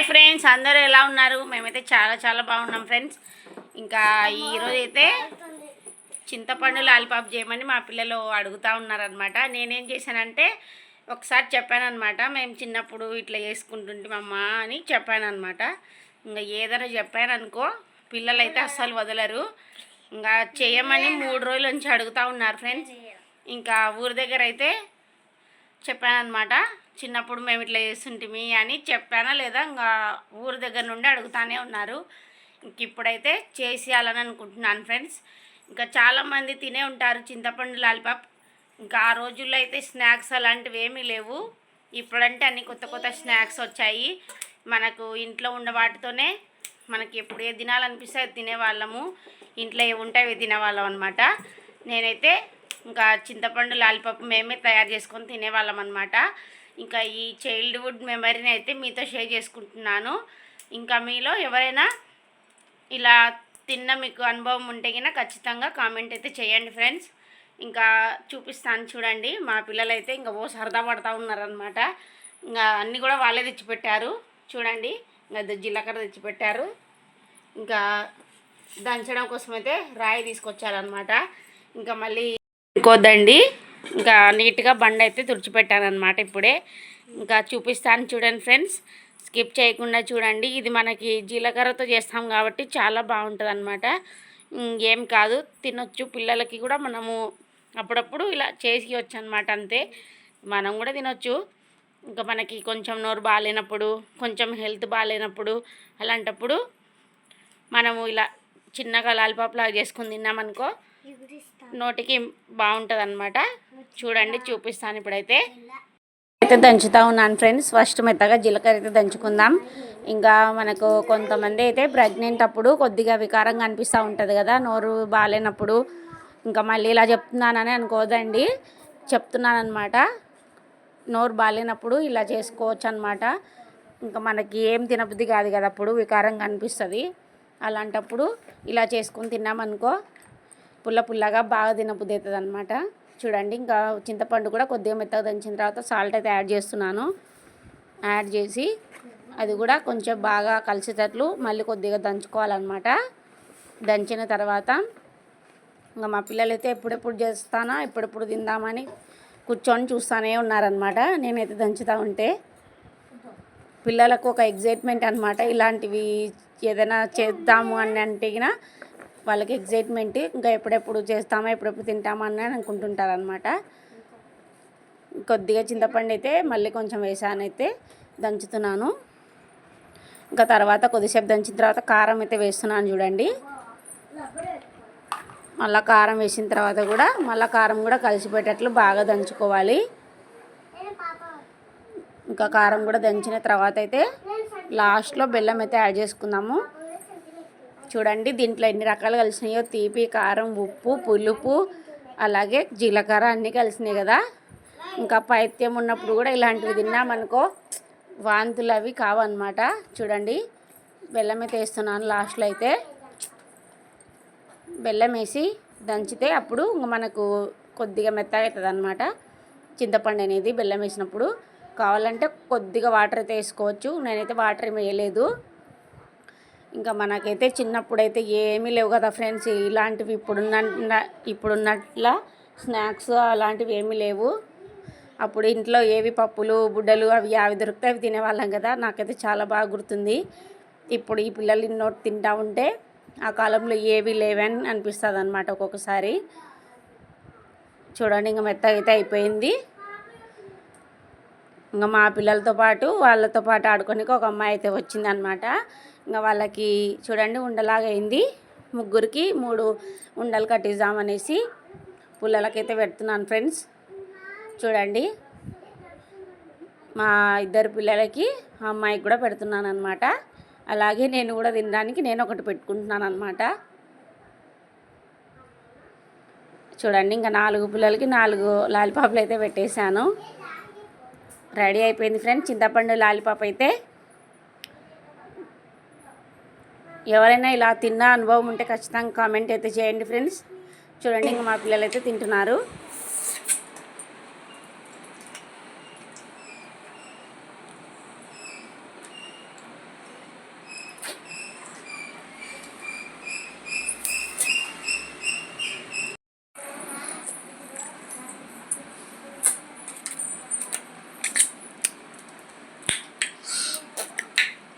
Hi friends అందరూ ఎలా ఉన్నారు? మేమైతే చాలా చాలా బాగున్నాం ఫ్రెండ్స్. ఇంకా ఈరోజు అయితే చింతపండు లాలిపాప్ చేయమని మా పిల్లలు అడుగుతూ ఉన్నారనమాట నేనేం చేశానంటే ఒకసారి చెప్పానమాట మేము చిన్నప్పుడు ఇట్లా చేసుకుంటుంటామమ్మా అని చెప్పానమాట ఇంకా ఏదైనా చెప్పాననుకో పిల్లలు అయితే అస్సలు వదలరు. ఇంకా చేయమని మూడు రోజుల నుంచి అడుగుతూ ఉన్నారు ఫ్రెండ్స్. ఇంకా ఊరి దగ్గర అయితే చెప్పానమాట చిన్నప్పుడు మేము ఇట్లా చేస్తుంటిమి అని చెప్పానా లేదా ఇంకా ఊరి దగ్గర నుండి అడుగుతానే ఉన్నారు. ఇంక ఇప్పుడైతే చేసేయాలని అనుకుంటున్నాను ఫ్రెండ్స్. ఇంకా చాలామంది తినే ఉంటారు చింతపండు లాలిపాప్. ఇంకా ఆ రోజుల్లో అయితే స్నాక్స్ అలాంటివి ఏమీ లేవు. ఇప్పుడంటే అన్ని కొత్త కొత్త స్నాక్స్ వచ్చాయి. మనకు ఇంట్లో ఉన్న వాటితోనే మనకి ఎప్పుడు ఏ తినాలనిపిస్తే అది తినేవాళ్ళము. ఇంట్లో ఏ ఉంటే అవి తినేవాళ్ళం అనమాట నేనైతే ఇంకా చింతపండు లాలిపప్పు మేమే తయారు చేసుకొని తినేవాళ్ళం అనమాట ఇంకా ఈ చైల్డ్హుడ్ మెమరీని అయితే మీతో షేర్ చేసుకుంటున్నాను. ఇంకా మీలో ఎవరైనా ఇలా తిన్న మీకు అనుభవం ఉంటే కనుక ఖచ్చితంగా కామెంట్ అయితే చేయండి ఫ్రెండ్స్ ఇంకా చూపిస్తాను చూడండి. మా పిల్లలు అయితే ఇంకా ఓ సరదా పడతా ఉన్నారనమాట ఇంకా అన్నీ కూడా వాళ్ళే తెచ్చిపెట్టారు. చూడండి. ఇంకా జీలకర్ర తెచ్చిపెట్టారు. ఇంకా దంచడం కోసం అయితే రాయి తీసుకొచ్చారనమాట ఇంకా మళ్ళీ ఇంకోదండి. ఇంకా నీట్గా బండి అయితే తుడిచిపెట్టానమాట ఇప్పుడే. ఇంకా చూపిస్తాను చూడండి ఫ్రెండ్స్. స్కిప్ చేయకుండా చూడండి. ఇది మనకి జీలకర్రతో చేస్తాం కాబట్టి చాలా బాగుంటుంది అనమాట ఏం కాదు. తినొచ్చు. పిల్లలకి కూడా మనము అప్పుడప్పుడు ఇలా చేసి వచ్చు అనమాట అంతే. మనం కూడా తినొచ్చు. ఇంకా మనకి కొంచెం నోరు బాగాలేనప్పుడు కొంచెం హెల్త్ బాగాలేనప్పుడు అలాంటప్పుడు మనము ఇలా చిన్నగా లాలిపాప్ లాగా చేసుకుని తిన్నామనుకో నోటికి బాగుంటుంది అనమాట చూడండి చూపిస్తాను ఇప్పుడైతే. అయితే దంచుతా ఉన్నాను ఫ్రెండ్స్. ఫస్ట్ మెత్తగా జీలకర్ర అయితే దంచుకుందాం. ఇంకా మనకు కొంతమంది అయితే ప్రెగ్నెంట్ అప్పుడు కొద్దిగా వికారంగా అనిపిస్తూ ఉంటుంది కదా నోరు బాగాలేనప్పుడు ఇంకా మళ్ళీ ఇలా చెప్తున్నానని అనుకోదండి. చెప్తున్నాను అనమాట నోరు బాగాలేనప్పుడు ఇలా చేసుకోవచ్చు అనమాట ఇంకా మనకి ఏం తినబుద్ధి కాదు కదా అప్పుడు వికారంగా అనిపిస్తుంది. అలాంటప్పుడు ఇలా చేసుకొని తిన్నామనుకో. పుల్ల పుల్లగా బాగా తినబుద్ధి అవుతుంది అనమాట చూడండి ఇంకా చింతపండు కూడా కొద్దిగా మెత్తగా దంచిన తర్వాత సాల్ట్ అయితే యాడ్ చేస్తున్నాను. యాడ్ చేసి అది కూడా కొంచెం బాగా కలిసేటట్లు మళ్ళీ కొద్దిగా దంచుకోవాలన్నమాట. దంచిన తర్వాత ఇంకా మా పిల్లలు అయితే ఎప్పుడెప్పుడు చేస్తానా ఎప్పుడెప్పుడు తిందామని కూర్చొని చూస్తూనే ఉన్నారనమాట నేనైతే దంచుతూ ఉంటే పిల్లలకు ఒక ఎగ్జైట్మెంట్ అనమాట ఇలాంటివి ఏదైనా చేద్దాము అని అంటే వాళ్ళకి ఎగ్జైట్మెంట్ ఇంకా ఎప్పుడెప్పుడు చేస్తామా ఎప్పుడెప్పుడు తింటామా అని అనుకుంటుంటారు అనమాట కొద్దిగా చింతపండు అయితే మళ్ళీ కొంచెం వేసాను అయితే దంచుతున్నాను. ఇంకా తర్వాత కొద్దిసేపు దంచిన తర్వాత కారం అయితే వేస్తున్నాను చూడండి. మళ్ళీ కారం వేసిన తర్వాత కూడా మళ్ళీ కారం కూడా కలిసిపోయేటట్లు బాగా దంచుకోవాలి. ఇంకా కారం కూడా దంచిన తర్వాత అయితే లాస్ట్లో బెల్లం అయితే యాడ్ చేసుకుందాము. చూడండి దీంట్లో ఎన్ని రకాలు కలిసినాయో తీపి కారం ఉప్పు పులుపు అలాగే జీలకర్ర అన్నీ కలిసినాయి కదా. ఇంకా పైత్యం ఉన్నప్పుడు కూడా ఇలాంటివి తిన్నామనుకో వాంతులు అవి కావన్నమాట. చూడండి బెల్లం అయితే వేస్తున్నాను లాస్ట్లో అయితే. బెల్లం వేసి దంచితే అప్పుడు మనకు కొద్దిగా మెత్తగా అవుతుంది అనమాట చింతపండు అనేది బెల్లం వేసినప్పుడు కావాలంటే కొద్దిగా వాటర్ అయితే వేసుకోవచ్చు. నేనైతే వాటర్ ఏమి వేయలేదు. ఇంకా మనకైతే చిన్నప్పుడైతే ఏమీ లేవు కదా ఫ్రెండ్స్. ఇలాంటివి ఇప్పుడున్న ఇప్పుడున్నట్ల స్నాక్స్ అలాంటివి ఏమీ లేవు. అప్పుడు ఇంట్లో ఏవి పప్పులు బుడ్డలు అవి అవి దొరికితే అవి తినేవాళ్ళం కదా. నాకైతే చాలా బాగా గుర్తుంది. ఇప్పుడు ఈ పిల్లలు ఇన్నోటి తింటా ఉంటే ఆ కాలంలో ఏవి లేవని అనిపిస్తుంది అనమాట ఒక్కొక్కసారి. చూడండి ఇంకా మెత్తగా అయితే అయిపోయింది. ఇంకా మా పిల్లలతో పాటు వాళ్ళతో పాటు ఆడుకోనికి ఒక అమ్మాయి అయితే వచ్చిందనమాట. ఇంకా వాళ్ళకి చూడండి ఉండలాగా అయింది ముగ్గురికి మూడు ఉండలు కట్టిద్దామనేసి పుల్లలకైతే పెడుతున్నాను ఫ్రెండ్స్. చూడండి. మా ఇద్దరు పిల్లలకి అమ్మాయికి కూడా పెడుతున్నాను అనమాట అలాగే నేను కూడా తినడానికి నేను ఒకటి పెట్టుకుంటున్నాను అనమాట చూడండి ఇంకా నాలుగు పిల్లలకి నాలుగు లాలిపాపులు అయితే పెట్టేశాను. రెడీ అయిపోయింది ఫ్రెండ్స్. చింతపండు లాలిపాప్ అయితే ఎవరైనా ఇలా తిన్న అనుభవం ఉంటే ఖచ్చితంగా కామెంట్ అయితే చేయండి ఫ్రెండ్స్. చూడండి ఇంకా మా పిల్లలు అయితే తింటున్నారు.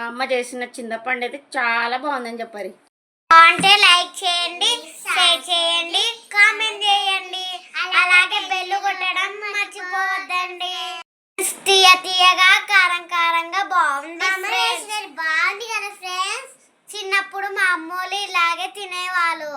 మా అమ్మ చేసిన చింతపండు అయితే చాలా బాగుందని చెప్పారు. అంటే లైక్ చేయండి షేర్ చేయండి కామెంట్ చేయండి. అలాగే బెల్ కొట్టడం మర్చిపోవద్దండి. తీయ తీయగా కారం కారంగా బాగుంది బాగుంది కదా ఫ్రెండ్స్ చిన్నప్పుడు మా అమ్మోళ్ళు ఇలాగే తినేవాళ్ళు.